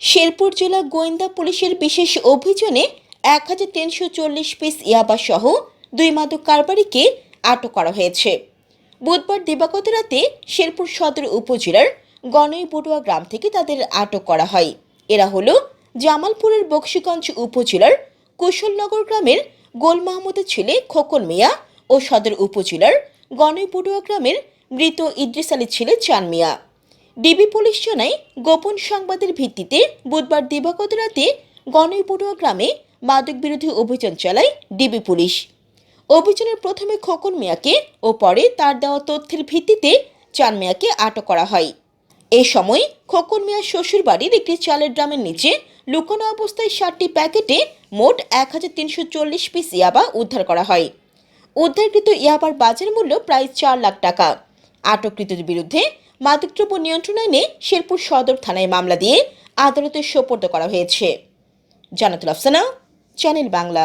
শেরপুর জেলা গোয়েন্দা পুলিশের বিশেষ অভিযানে এক হাজার তিনশো চল্লিশ পিস ইয়াবা সহ দুই মাদক কারবারিকে আটক করা হয়েছে। বুধবার দিবাগত রাতে শেরপুর সদর উপজেলার গনই বড়ুয়া গ্রাম থেকে তাদের আটক করা হয়। এরা হলো জামালপুরের বক্সিগঞ্জ উপজেলার কুশলনগর গ্রামের গোল মাহমুদের ছেলে খোকন মিয়া ও সদর উপজেলার গনই বড়ুয়া গ্রামের মৃত ইদ্রিস আলীর ছেলে চান মিয়া। ডিবি পুলিশ জানায়, গোপন সংবাদের ভিত্তিতে বুধবার দিবাগত রাতে বড়ুয়া গ্রামে মাদক বিরোধী অভিযান চালায় ডিবি পুলিশ। অভিযানের প্রথমে খোকন মিয়াকে ও পরে তার দেওয়া তথ্যের ভিত্তিতে চান মিয়াকে আটক করা হয়। এ সময় খোকন মিয়ার শ্বশুর বাড়ির একটি চালের ড্রামের নিচে লুকানো অবস্থায় ষাটটি প্যাকেটে মোট এক হাজার তিনশো চল্লিশ পিস ইয়াবা উদ্ধার করা হয়। উদ্ধারকৃত ইয়াবার বাজার মূল্য প্রায় চার লাখ টাকা। আটককৃতদের বিরুদ্ধে মাদকদ্রব্য নিয়ন্ত্রণ আইনে শেরপুর সদর থানায় মামলা দিয়ে আদালতে সোপর্দ করা হয়েছে। জানাতুল আফসানা, চ্যানেল বাংলা।